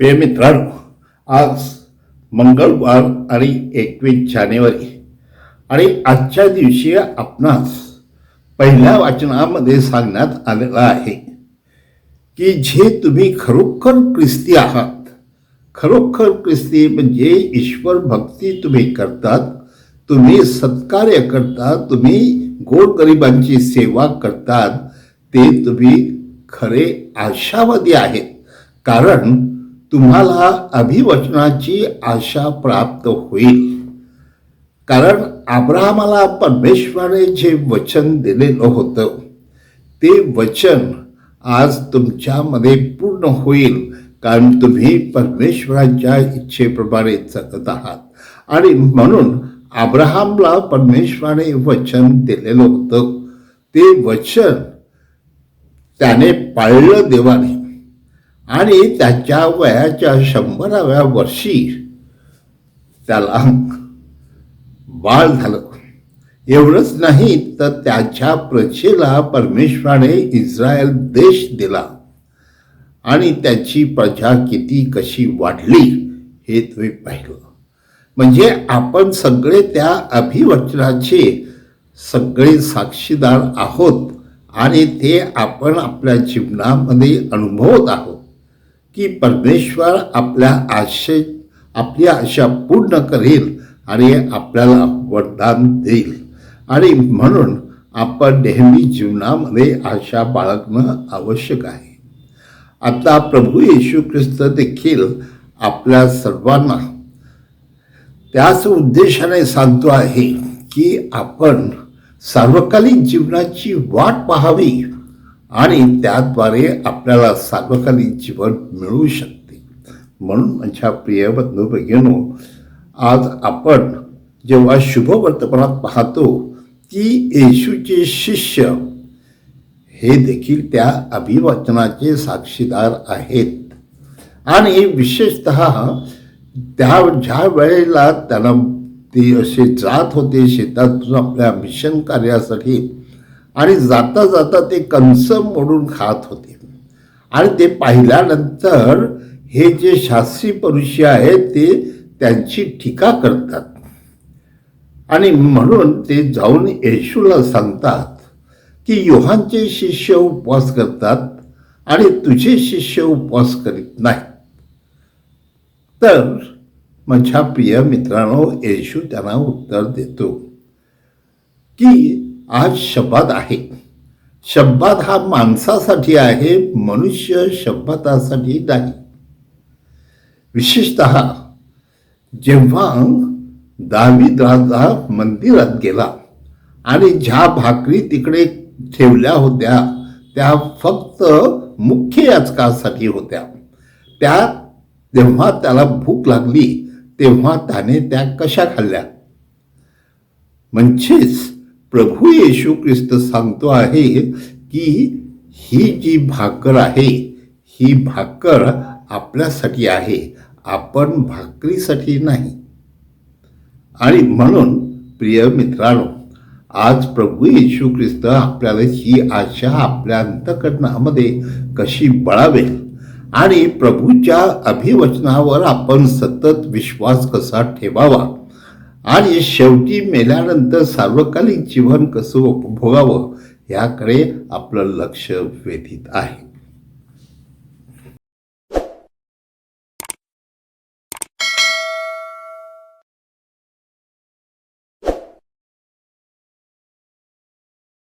प्रिय मित्रांनो आज मंगळवार आणि एकवीस जानेवारी. आणि आजच्या दिवशी आपणास पहिल्या वाचनामध्ये सांगण्यात आलेलं आहे की जे तुम्ही खरोखर ख्रिस्ती आहात खरोखर ख्रिस्ती म्हणजे ईश्वर भक्ती तुम्ही करतात तुम्ही सत्कार्य करता तुम्ही गोरगरिबांची सेवा करतात ते तुम्ही खरे आशावादी आहेत. कारण तुम्हाला अभिवचनाची आशा प्राप्त होईल. कारण अब्राहमाला परमेश्वराने जे वचन दिलेलं होतं ते वचन आज तुमच्यामध्ये पूर्ण होईल कारण तुम्ही परमेश्वराच्या इच्छेप्रमाणे जगत आहात. आणि म्हणून अब्राहमला परमेश्वराने वचन दिलेलं होतं. ते वचन त्याने पाळलं देवाने. आणि त्याच्या वयाच्या शंभराव्या वर्षी त्याला बाळ झालं. एवढंच नाही तर त्याच्या प्रजेला परमेश्वराने इस्रायल देश दिला. आणि त्याची प्रजा किती कशी वाढली हे तुम्ही पाहिलं. म्हणजे आपण सगळे त्या अभिवचनाचे सगळे साक्षीदार आहोत आणि ते आपण आपल्या जीवनामध्ये अनुभवत आहोत. की परमेश्वर आपल्या आशे आपली आशा पूर्ण करेल आणि आपल्याला वरदान देईल. आणि म्हणून आपण नेहमी जीवनामध्ये आशा बाळगणं आवश्यक आहे. आता प्रभू येशू ख्रिस्त देखील आपल्या सर्वांना त्याच उद्देशाने सांगतो आहे की आपण सार्वकालिक जीवनाची वाट पाहावी आणि त्याद्वारे आपल्याला सार्वकालिक जीवन मिळू शकते. म्हणून माझ्या प्रिय बंधू भगिनो आज आपण जेव्हा शुभ वर्तमानात पाहतो की येशूचे शिष्य हे देखील त्या अभिवचनाचे साक्षीदार आहेत. आणि विशेषत त्या ज्या वेळेला त्यांना ते असे जात होते शेतातून आपल्या मिशन कार्यासाठी आणि जाता जाता ते कंस मोडून खात होते. आणि ते पाहिल्यानंतर हे जे शास्त्री परुषी आहेत ते त्यांची टीका करतात. आणि म्हणून ते जाऊन येशूला सांगतात की योहांचे शिष्य उपवास करतात आणि तुझे शिष्य उपवास करीत नाही तर माझ्या प्रिय मित्रांनो येशू त्यांना उत्तर देतो की आज शब्द आहे. शब्दात हा माणसासाठी आहे मनुष्य शब्दासाठी नाही. विशेषत जेव्हा दावीद राजा मंदिरात गेला आणि ज्या भाकरी तिकडे ठेवल्या होत्या त्या फक्त मुख्य याचकासाठी होत्या. त्या तेव्हा त्याला भूक लागली तेव्हा त्याने त्या कशा खाल्ल्या? म्हणजेच प्रभू येशू ख्रिस्त सांगतो आहे की ही जी भाकर आहे ही भाकर आपल्यासाठी आहे आपण भाकरीसाठी नाही. आणि म्हणून प्रिय मित्रांनो आज प्रभू येशू ख्रिस्त आपल्याला ही आशा आपल्या अंतकरणामध्ये कशी बळावेल? आणि प्रभूच्या अभिवचनावर आपण सतत विश्वास कसा ठेवावा? आणि शेवटी मेल्यानंतर सार्वकालिक जीवन कसं उपभोगावं याकडे आपलं लक्ष वेधित आहे.